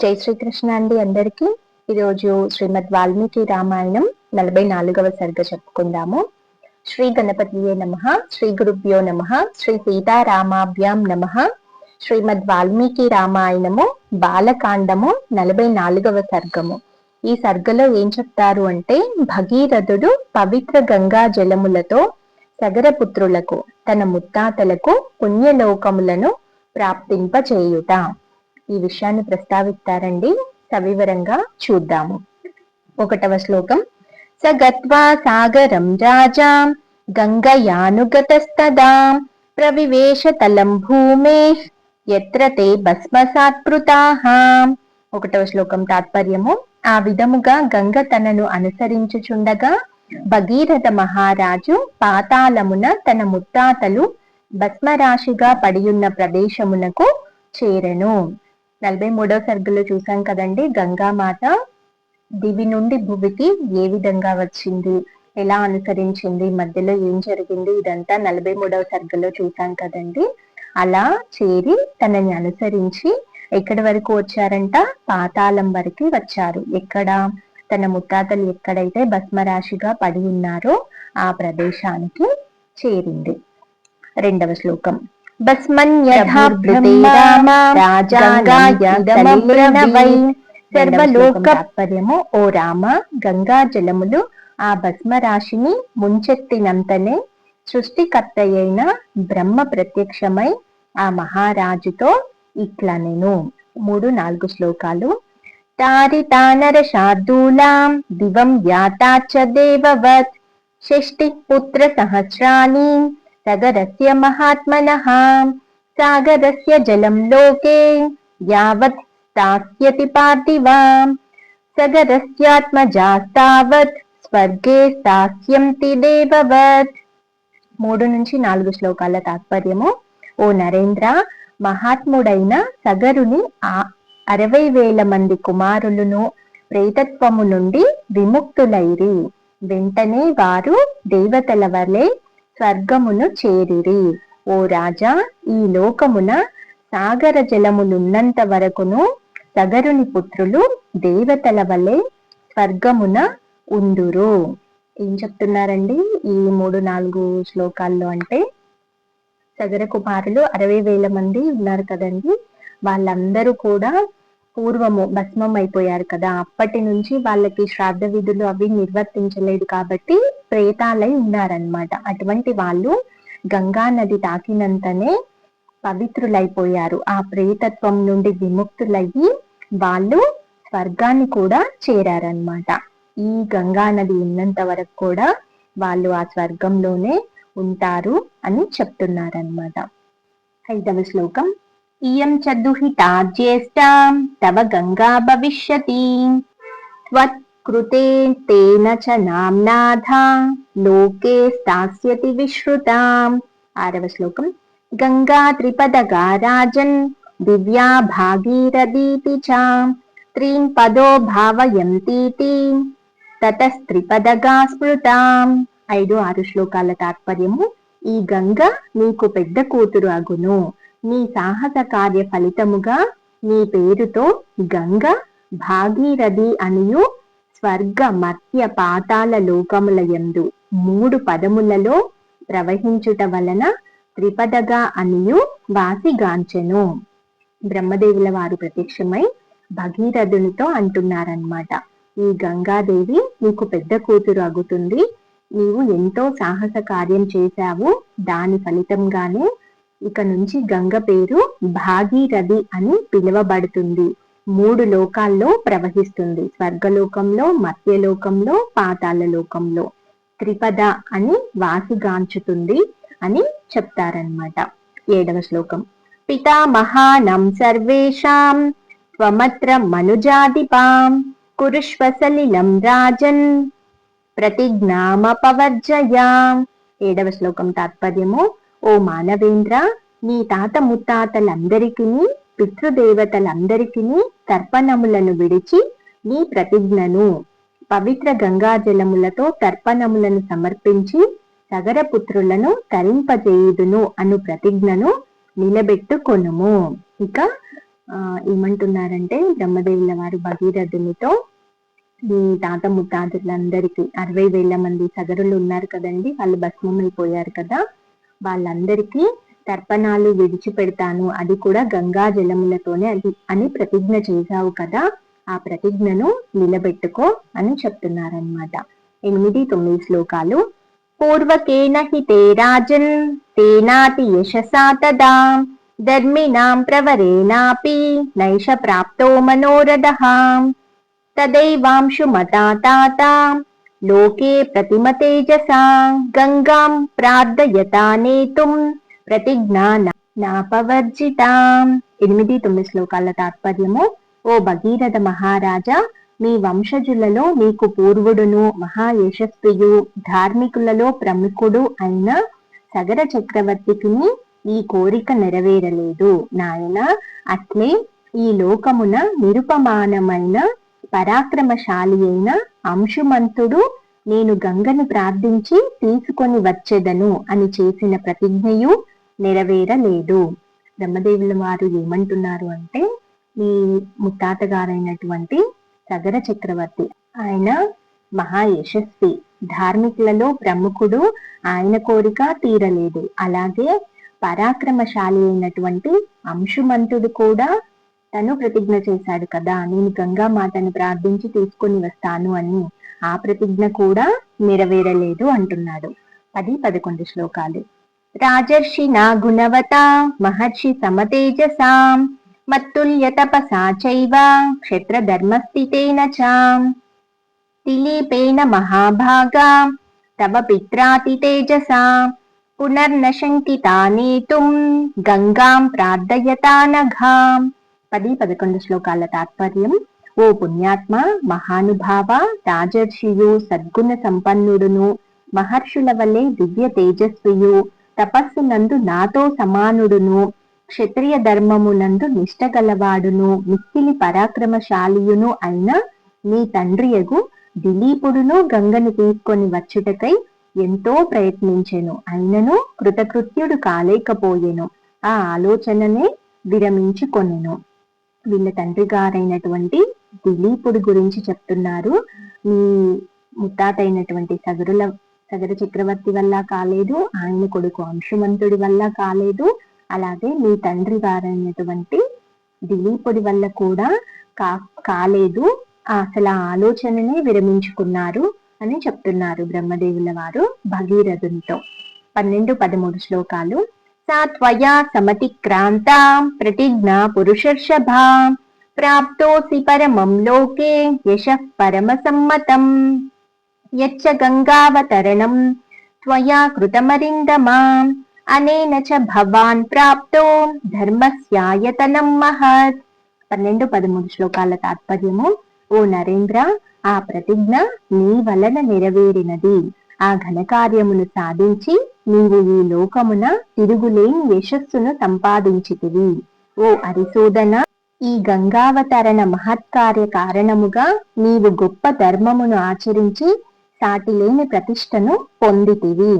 జై శ్రీకృష్ణ అండి అందరికీ. ఈరోజు శ్రీమద్ వాల్మీకి రామాయణం నలభై నాలుగవ సర్గ చెప్పుకుందాము. శ్రీ గణపతియే నమ శ్రీ గురుభ్యో నమ శ్రీ సీతారామాభ్యాం నమ. శ్రీమద్ వాల్మీకి రామాయణము బాలకాండము నలభై నాలుగవ సర్గము. ఈ సర్గలో ఏం చెప్తారు అంటే భగీరథుడు పవిత్ర గంగా జలములతో సగరపుత్రులకు తన ముత్తాతలకు పుణ్యలోకములను ప్రాప్తింపచేయుట. ఈ విషయాన్ని ప్రస్తావిస్తారండి. సవివరంగా చూద్దాము. ఒకటవ శ్లోకం. స గత్వా సాగరం రాజా గంగయానుగతస్తదా ప్రవివేశ తలం భూమే ఎత్ర తే భస్మసాత్పృతాహ ఒకటవ శ్లోకం తాత్పర్యము. ఆ విధముగా గంగ తనను అనుసరించుచుండగా భగీరథ మహారాజు పాతాళమున తన ముత్తాతలు భస్మరాశిగా పడియున్న ప్రదేశమునకు చేరెను. నలభై మూడవ సర్గులో చూసాం కదండి. గంగామాత దివి నుండి భువికి ఏ విధంగా వచ్చింది? ఎలా అనుసరించింది? మధ్యలో ఏం జరిగింది? ఇదంతా నలభై మూడవ సర్గలో చూసాం కదండి. అలా చేరి తనని అనుసరించి ఎక్కడి వరకు వచ్చారంట? పాతాళం వరకు వచ్చారు. ఎక్కడ? తన ముత్తాతలు ఎక్కడైతే భస్మరాశిగా పడి ఉన్నారో ఆ ప్రదేశానికి చేరింది. రెండవ శ్లోకం. సర్వలోకపర్యము ఓ రామ గంగా జలములు ఆ భస్మరాశిని ముంచెత్తినంతనే సృష్టికర్త అయిన బ్రహ్మ ప్రత్యక్షమై ఆ మహారాజుతో ఇట్లా నేను మూడు నాలుగు శ్లోకాలు. తారితానర శార్దూలాం దివం యాతాచ దేవవత్ షష్టి పుత్ర సహస్రాణి సగరస్య మహాత్మనః సాగరస్య జలం లోకే యావత్ స్థాస్యతి పార్థివాం సగరస్యాత్మజాస్తావత్ స్వర్గే స్థాస్యంతి దేవవత్ మూడు నుంచి నాలుగు శ్లోకాల తాత్పర్యము. ఓ నరేంద్ర మహాత్ముడైన సగరుని ఆ అరవై వేల మంది కుమారులను ప్రేతత్వము నుండి విముక్తులైరి. వెంటనే వారు దేవతల వలె స్వర్గమును చేరిరి. ఓ రాజా ఈ లోకమున సాగర జలములున్నంత వరకును సగరుని పుత్రులు దేవతల వలె స్వర్గమున ఉందురు. ఏం చెప్తున్నారండి ఈ మూడు నాలుగు శ్లోకాల్లో అంటే? సగర కుమారులు అరవై వేల మంది ఉన్నారు కదండి. వాళ్ళందరూ కూడా పూర్వము భస్మం అయిపోయారు కదా. అప్పటి నుంచి వాళ్ళకి శ్రాద్ధ విధులు అవి నిర్వర్తించలేదు కాబట్టి ప్రేతాలై ఉన్నారనమాట అటువంటి వాళ్ళు గంగా నది తాకినంతనే పవిత్రులైపోయారు. ఆ ప్రేతత్వం నుండి విముక్తులయ్యి వాళ్ళు స్వర్గాన్ని కూడా చేరారనమాట ఈ గంగా నది ఉన్నంత వరకు కూడా వాళ్ళు ఆ స్వర్గంలోనే ఉంటారు అని చెప్తున్నారనమాట ఐదవ శ్లోకం. ఇయం చ దుహితా జ్యేష్ఠాం తవ గంగా భవిష్యతి త్వత్కృతే తేన చ నామ్నాథ లోకే స్థాస్యతి విశ్రుతాం ఆరవ శ్లోకం గంగా త్రిపదగా రాజన్ దివ్యా భాగీరథీతి చ త్రీం పదో భావయంతీతి తతస్త్రిపదగా స్మృతాం ఐదు ఆరు శ్లోకాల తాత్పర్యము ఈ గంగ నీకు పెద్ద కూతురు అగును। నీ సాహస కార్య ఫలితముగా నీ పేరుతో గంగ భాగీరథి అనియు స్వర్గ మత్య పాతాల లోకముల యందు మూడు పదములలో ప్రవహించుట వలన త్రిపదగా అనియు వాసిగాంచెను. బ్రహ్మదేవుల వారు ప్రత్యక్షమై భగీరథునితో అంటున్నారన్నమాట. ఈ గంగాదేవి నీకు పెద్ద కూతురు అగుతుంది. నీవు ఎంతో సాహస కార్యం చేశావు. దాని ఫలితంగానే ఇక నుంచి గంగ పేరు భాగీరథి అని పిలువబడుతుంది. మూడు లోకాల్లో ప్రవహిస్తుంది. స్వర్గలోకంలో మత్స్యలోకంలో పాతాల లోకంలో. త్రిపద అని వాసిగాంచుతుంది అని చెప్తారనమాట ఏడవ శ్లోకం. పితామహానం సర్వేషాం త్వమత్ర మనుజాదిపాం కురుష్వసలిలం రాజన్ ప్రతిజ్ఞామపవర్జయా. ఏడవ శ్లోకం తాత్పర్యము. ఓ మానవేంద్ర నీ తాత ముత్తాతలందరికీ పితృదేవతలందరికీ తర్పణములను విడిచి నీ ప్రతిజ్ఞను పవిత్ర గంగాజలములతో తర్పణములను సమర్పించి సగరపుత్రులను తరింపజేయుదును అను ప్రతిజ్ఞను నిలబెట్టుకొనుము. ఇక ఆ ఏమంటున్నారంటే బ్రహ్మదేవుల వారు భగీరథునితో మీ తాత ముత్తాతలందరికీ అరవై వేల మంది సగరులు ఉన్నారు కదండి వాళ్ళు భస్మమైపోయారు కదా. వాళ్ళందరికీ తర్పణాలు విడిచిపెడతాను. అది కూడా గంగా జలములతోనే అది అని ప్రతిజ్ఞ చేశావు కదా ఆ ప్రతిజ్ఞను నిలబెట్టుకో అని చెప్తున్నారనమాట ఎనిమిది తొమ్మిది శ్లోకాలు. పూర్వకేన హి తే రాజన్ తేనాతి యశసా తదా. ధర్మిణాం ప్రవరేణాపి నైష ప్రాప్తో మనోరథ. తదైవాంశుమతా తాత. లోకే ప్రతిమతేజసా గంగాం ప్రార్థయతా నేతుం ప్రతిజ్ఞా నాపవర్జితాం ఎనిమిది తొమ్మిది శ్లోకాల తాత్పర్యము ఓ భగీరథ మహారాజా మీ వంశజులలో మీకు పూర్వుడును మహాయశస్వియు ధార్మికులలో ప్రముఖుడు అయిన సగర చక్రవర్తికి ఈ కోరిక నెరవేరలేదు. నాయన అట్లే ఈ లోకమున నిరుపమానమైన పరాక్రమశాలి అయిన అంశుమంతుడు నేను గంగను ప్రార్థించి తీసుకొని వచ్చేదను అని చేసిన ప్రతిజ్ఞయు నెరవేరలేదు. బ్రహ్మదేవుల వారు ఏమంటున్నారు అంటే మీ ముత్తాత గారైనటువంటి సగర చక్రవర్తి ఆయన మహా యశస్వి ధార్మికులలో ప్రముఖుడు ఆయన కోరిక తీరలేదు. అలాగే పరాక్రమశాలి అయినటువంటి అంశుమంతుడు కూడా తను ప్రతిజ్ఞ చేశాడు కదా నేను గంగా మాతను ప్రార్థించి తీసుకుని వస్తాను అని ఆ ప్రతిజ్ఞ కూడా నెరవేరలేదు అంటున్నాడు. పది పదకొండు శ్లోకాలు. రాజర్షి నా గుణవత మహర్షి సమతేజసాం మత్తుల్య తపసా చైవ క్షత్రధర్మస్థితేన చాం. దిలీపేన మహాభాగా తవ పిత్రాతి తేజసా పునర్నశంకితానేతుం గంగాం ప్రార్థయతా నఘాం పది పదకొండు శ్లోకాల తాత్పర్యం. ఓ పుణ్యాత్మ మహానుభావ రాజర్షియు సద్గుణ సంపన్నుడును మహర్షుల వల్లే దివ్య తేజస్వియు తపస్సునందు నాతో సమానుడును క్షత్రియ ధర్మమునందు నిష్ట గలవాడును మిక్కిలి పరాక్రమశాలియును అయిన నీ తండ్రియగు దిలీపుడును గంగను తీసుకొని వచ్చుటకై ఎంతో ప్రయత్నించెను. అయినను కృతకృత్యుడు కాలేకపోయెను. ఆ ఆలోచననే విరమించుకొనెను. వీళ్ళ తండ్రి గారైనటువంటి దిలీపుడు గురించి చెప్తున్నారు. మీ ముత్తాత అయినటువంటి సగరుల సగర చక్రవర్తి వల్ల కాలేదు ఆయన కొడుకు అంశుమంతుడి వల్ల కాలేదు అలాగే మీ తండ్రి గారైనటువంటి దిలీపుడి వల్ల కూడా కా కాలేదు అసలు ఆ ఆలోచనని విరమించుకున్నారు అని చెప్తున్నారు బ్రహ్మదేవుల వారు భగీరథునితో. పన్నెండు పదమూడు శ్లోకాలు సా త్వయా సమతిక్రాంత ప్రతిజ్ఞ పురుషర్షభ ప్రాప్తోసి పరమం లోకే యశ పరమ సమ్మతం యచ్చ గంగావతరణం త్వయా కృతమరిందమా అనేన చ భవాన్ ప్రాప్తో ధర్మస్యాయతనం మహత్ పన్నెండు పదమూడు శ్లోకాల తాత్పర్యము ఓ నరేంద్ర ఆ ప్రతిజ్ఞ నీ వలన నెరవేరినది ఆ ఘనకార్యమును సాధించి నీవు ఈ లోకమున తిరుగులేని యశస్సును సంపాదించితివి. ఓ అరిశోధన ఈ గంగావతరణ మహత్కార్య కారణముగా నీవు గొప్ప ధర్మమును ఆచరించి సాటిలేని ప్రతిష్టను పొందితివి.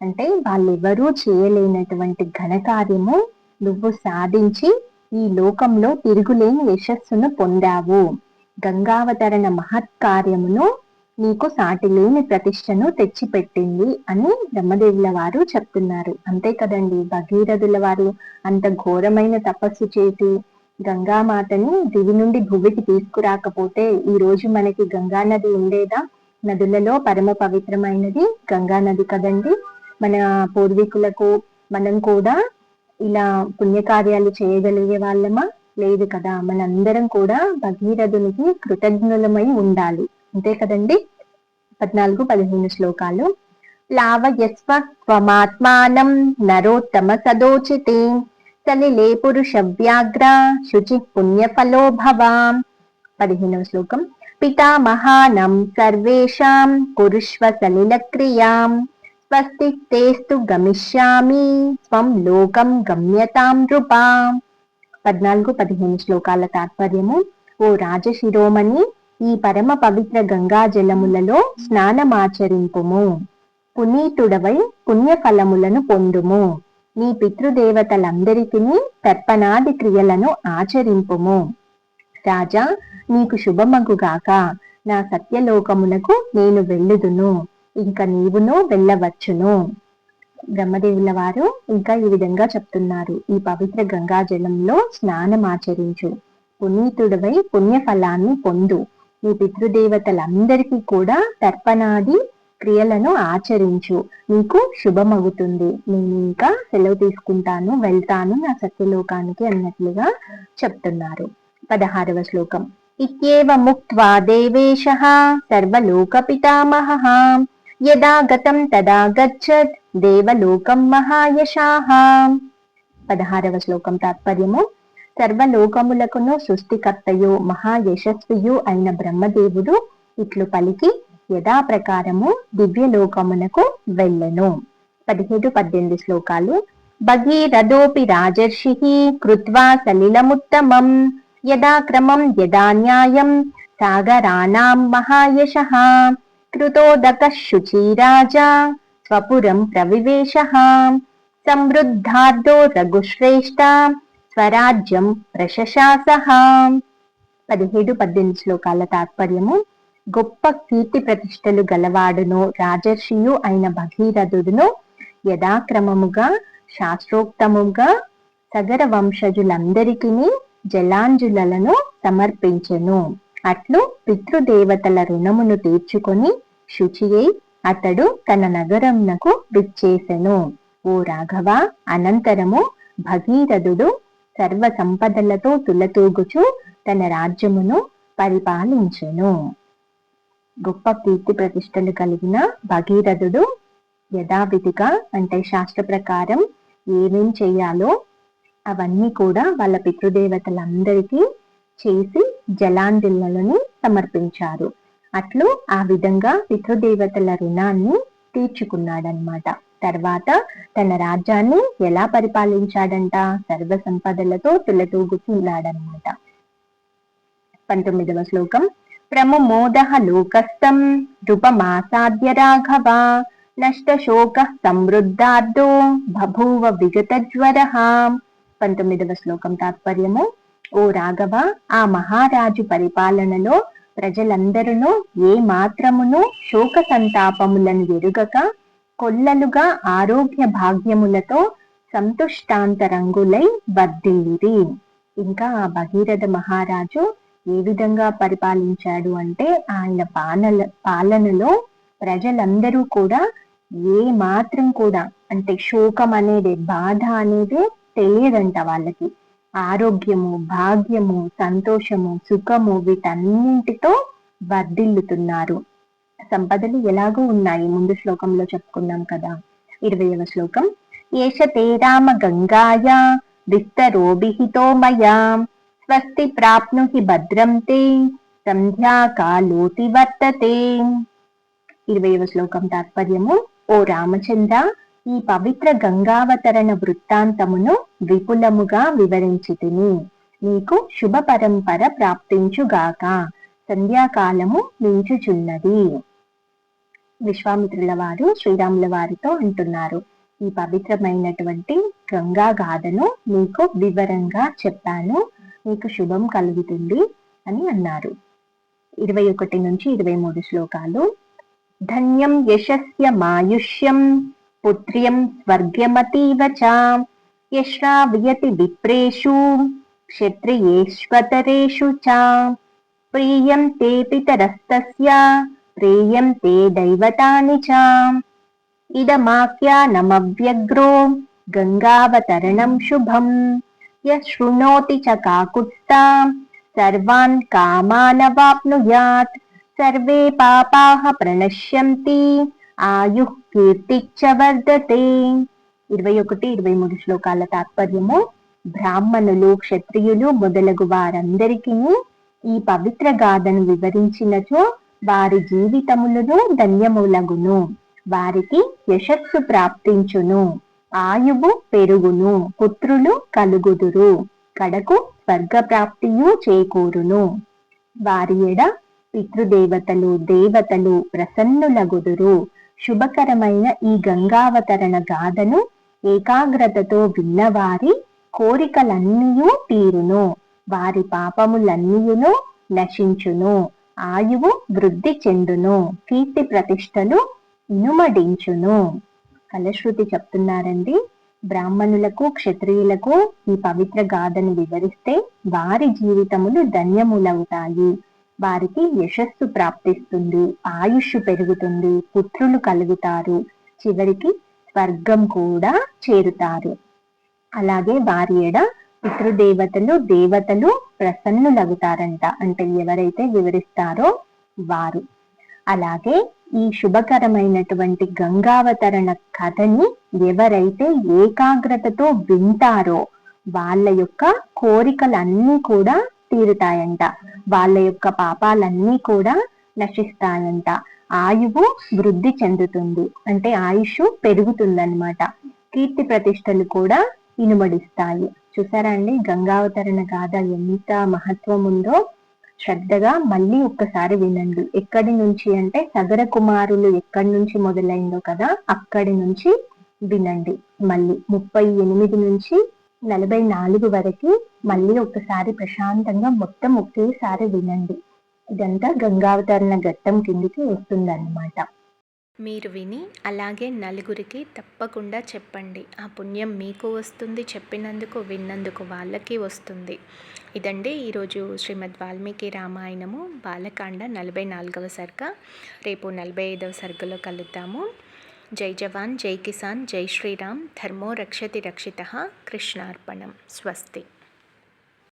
అంటే వాళ్ళెవరూ చేయలేనటువంటి ఘనకార్యము నువ్వు సాధించి ఈ లోకంలో తిరుగులేని యశస్సును పొందావు. గంగావతరణ మహత్కార్యమును నీకు సాటిలేని ప్రతిష్టను తెచ్చిపెట్టింది అని బ్రహ్మదేవుల వారు చెప్తున్నారు. అంతే కదండి. భగీరథుల వారు అంత ఘోరమైన తపస్సు చేసి గంగామాతని దివి నుండి భువికి తీసుకురాకపోతే ఈ రోజు మనకి గంగా నది ఉండేదా? నదులలో పరమ పవిత్రమైనది గంగా నది కదండి. మన పూర్వీకులకు మనం కూడా ఇలా పుణ్యకార్యాలు చేయగలిగే వాళ్ళమా? లేదు కదా. మనందరం కూడా భగీరథునికి కృతజ్ఞులమై ఉండాలి. అంతే కదండి? పద్నాలుగు పదిహేను శ్లోకాలు. లావయస్వ త్వమాత్మానం నరోత్తమ సదోచితే. సలిలే పురుష వ్యాఘ్ర శుచి పుణ్యఫలో భవాం. పదిహేనవ శ్లోకం. పితామహానం సర్వేషాం కురుష్వ సలిల క్రియాం. స్వస్తి తేస్తు గమిష్యామి స్వం లోకం గమ్యతాం నృపా. పద్నాలుగు పదిహేను శ్లోకాల తాత్పర్యము. ఓ రాజశిరోమణి ఈ పరమ పవిత్ర గంగా జలములలో స్నానమాచరింపుము. పునీతుడవై పుణ్యఫలములను పొందుము. నీ పితృదేవతలందరికీ తర్పణాది క్రియలను ఆచరింపుము. రాజా నీకు శుభమగుగాక. నా సత్యలోకమునకు నేను వెళ్ళుదును. ఇంకా నీవును వెళ్ళవచ్చును. బ్రహ్మదేవుల వారు ఇంకా ఈ విధంగా చెప్తున్నారు. ఈ పవిత్ర గంగా జలంలో స్నానం ఆచరించు పునీతుడివై పొందు. నీ పితృదేవతలందరికీ కూడా తర్పణాది క్రియలను ఆచరించు. నీకు శుభమవుతుంది నేను ఇంకా సెలవు తీసుకుంటాను వెళ్తాను నా సత్యలోకానికి అన్నట్లుగా చెప్తున్నారు. పదహారవ శ్లోకం. ఇత్యేవ ముక్త్వా దేవేశ సర్వలోక పితామహ యదా గతం తదా గచ్చత్ దేవలోకం మహాయశాహ పదహారవ శ్లోకం తాత్పర్యము. సర్వలోకములకును సృష్టికర్తయు మహాయశస్వియు అయిన బ్రహ్మదేవుడు ఇట్లు పలికి యథాప్రకారము దివ్యలోకమునకు వెళ్ళెను. పదిహేడు పద్దెనిమిది శ్లోకాలు. భగీరథోపి రాజర్షి కృత్వా సలిలముత్తమం యదా క్రమం యదా న్యాయం సాగరాణాం మహాయశ కృతోదక శుచిరాజా స్వపురం ప్రవివేశ సమృద్ధార్థో రఘుశ్రేష్ట స్వరాజ్యం ప్రశశాస. పదిహేడు పద్దెనిమిది శ్లోకాల తాత్పర్యము. గొప్ప కీర్తి ప్రతిష్టలు గలవాడును రాజర్షియు అయిన భగీరథుడును యథాక్రమముగా శాస్త్రోక్తముగా సగర వంశజులందరికీ జలాంజులను సమర్పించెను. అట్లు పితృదేవతల రుణమును తీర్చుకొని శుచియై అతడు తన నగరంనకు విచ్చేసెను. ఓ రాఘవ అనంతరము భగీరథుడు సర్వ సంపదలతో తులతూగుచు తన రాజ్యమును పరిపాలించెను. గొప్ప కీర్తి ప్రతిష్టలు కలిగిన భగీరథుడు యథావిధిగా అంటే శాస్త్ర ప్రకారం ఏమేం చేయాలో అవన్నీ కూడా వాళ్ళ పితృదేవతలందరికీ చేసి జలాంజలను సమర్పించారు. అట్లు ఆ విధంగా పితృదేవతల రుణాన్ని తీర్చుకున్నాడనమాట తర్వాత తన రాజ్యాన్ని ఎలా పరిపాలించాడంట? సర్వ సంపదలతో తులతూగుతున్నాడనమాట పంతొమ్మిదవ శ్లోకం. ప్రముమోద లోకస్థం నృపమాసాద్య రాఘవ నష్టశోక సమృద్ధార్థో బభూవ విగతజ్వర. పంతొమ్మిదవ శ్లోకం తాత్పర్యము. ఓ రాఘవ ఆ మహారాజు పరిపాలనలో ప్రజలందరూ ఏ మాత్రమును శోక సంతాపములను ఎరుగక కొల్లలుగా ఆరోగ్య భాగ్యములతో సంతుష్టాంతరంగులై వర్ధిల్లిరి. ఇంకా ఆ భగీరథ మహారాజు ఏ విధంగా పరిపాలించాడు అంటే ఆయన పాలన పాలనలో ప్రజలందరూ కూడా ఏ మాత్రం కూడా అంటే శోకం అనేది బాధ అనేది తెలియదంట వాళ్ళకి. ఆరోగ్యము భాగ్యము సంతోషము సుఖము వీటన్నింటితో వర్ధిల్లుతున్నారు. సంపదలు ఎలాగూ ఉన్నాయి? ముందు శ్లోకంలో చెప్పుకున్నాం కదా. ఇరవయవ శ్లోకం. ఏష తే రామ గంగాయా విస్తరోభిహితో మయా స్వస్తి ప్రాప్నుహి భద్రం తే సంధ్యాకాలోతి వర్తతే. ఇరవయవ శ్లోకం తాత్పర్యము. ఓ రామచంద్ర ఈ పవిత్ర గంగావతరణ వృత్తాంతమును విపులముగా వివరించి తిని నీకు శుభ పరంపర ప్రాప్తించుగాక. సంధ్యాకాలము మించుచున్నది. విశ్వామిత్రుల వారు శ్రీరాముల వారితో అంటున్నారు. ఈ పవిత్రమైనటువంటి గంగా గాథను మీకు వివరంగా చెప్పాను. మీకు శుభం కలుగుతుంది అని అన్నారు. ఇరవై ఒకటి నుంచి ఇరవై మూడు శ్లోకాలు. ధన్యం యశస్య మాయుష్యం పుత్ర్యం స్వర్గమతీవ చ యశ్రావ్యతి విప్రేషు క్షత్రియేష్వతరేషు చ ప్రియం తే పితరస్తస్య ప్రేయం తే దైవతాని చ. ఇదమాఖ్యానమవ్యగ్రో గంగావతరణం శుభం. యశృణోతి చ కాకుత్స్థా సర్వాన్ కామానవాప్నుయాత్. సర్వే పాపాహ ప్రణశ్యంతి. ఆయు కీర్తిచ్చ వర్ధతే. ఇరవై ఒకటి ఇరవై మూడు శ్లోకాల తాత్పర్యము. బ్రాహ్మణులు క్షత్రియులు మొదలగు వారందరికీ ఈ పవిత్ర గాథను వివరించినచో వారి జీవితములను ధన్యములగును. వారికి యశస్సు ప్రాప్తించును. ఆయువు పెరుగును. పుత్రులు కలుగుదురు. కడకు స్వర్గప్రాప్తియు చేకూరును. వారి ఎడ పితృదేవతలు దేవతలు ప్రసన్నులగుదురు. శుభకరమైన ఈ గంగావతరణ గాథను ఏకాగ్రతతో విన్నవారి కోరికలన్నీయూ తీరును. వారి పాపములన్నీయును నశించును. ఆయువు వృద్ధి చెందును. కీర్తి ప్రతిష్టలు ఇనుమడించును. కలశ్రుతి చెప్తున్నారండి. బ్రాహ్మణులకు క్షత్రియులకు ఈ పవిత్ర గాథను వివరిస్తే వారి జీవితములు ధన్యములవుతాయి. వారికి యశస్సు ప్రాప్తిస్తుంది. ఆయుష్ పెరుగుతుంది. పుత్రులు కలుగుతారు. చివరికి స్వర్గం కూడా చేరుతారు. అలాగే వారి ఎడ పితృదేవతలు దేవతలు ప్రసన్నులవుతారంట అంటే ఎవరైతే వివరిస్తారో వారు. అలాగే ఈ శుభకరమైనటువంటి గంగావతరణ కథని ఎవరైతే ఏకాగ్రతతో వింటారో వాళ్ళ యొక్క కోరికలన్నీ కూడా తీరుతాయంట. వాళ్ళ యొక్క పాపాలన్నీ కూడా నశిస్తాయంట. ఆయువు వృద్ధి చెందుతుంది. అంటే ఆయుష్ పెరుగుతుందన్నమాట. కీర్తి ప్రతిష్టలు కూడా ఇనుమడిస్తాయి. చూసారా అండి? గంగావతరణ గాథ ఎంత మహత్వం ఉందో శ్రద్ధగా మళ్ళీ ఒక్కసారి వినండి. ఎక్కడి నుంచి అంటే సగర కుమారులు ఎక్కడి నుంచి మొదలైందో కదా అక్కడి నుంచి వినండి. మళ్ళీ ముప్పై ఎనిమిది నుంచి నలభై నాలుగు వరకు మళ్ళీ ఒక్కసారి ప్రశాంతంగా మొత్తం ఒకేసారి వినండి. ఇదంతా గంగావతరణ ఘట్టం కిందికి వస్తుందన్నమాట. మీరు విని అలాగే నలుగురికి తప్పకుండా చెప్పండి. ఆ పుణ్యం మీకు వస్తుంది చెప్పినందుకు విన్నందుకు వాళ్ళకి వస్తుంది. ఇదండి ఈరోజు శ్రీమద్ వాల్మీకి రామాయణము. బాలకాండ నలభై నాలుగవ సర్గ. రేపు నలభై ఐదవ సర్గలో కలుద్దాము. జై జవాన్ జై కిసాన్ జై శ్రీరామ్. ధర్మో రక్షతి రక్షిత. కృష్ణార్పణం. స్వస్తి.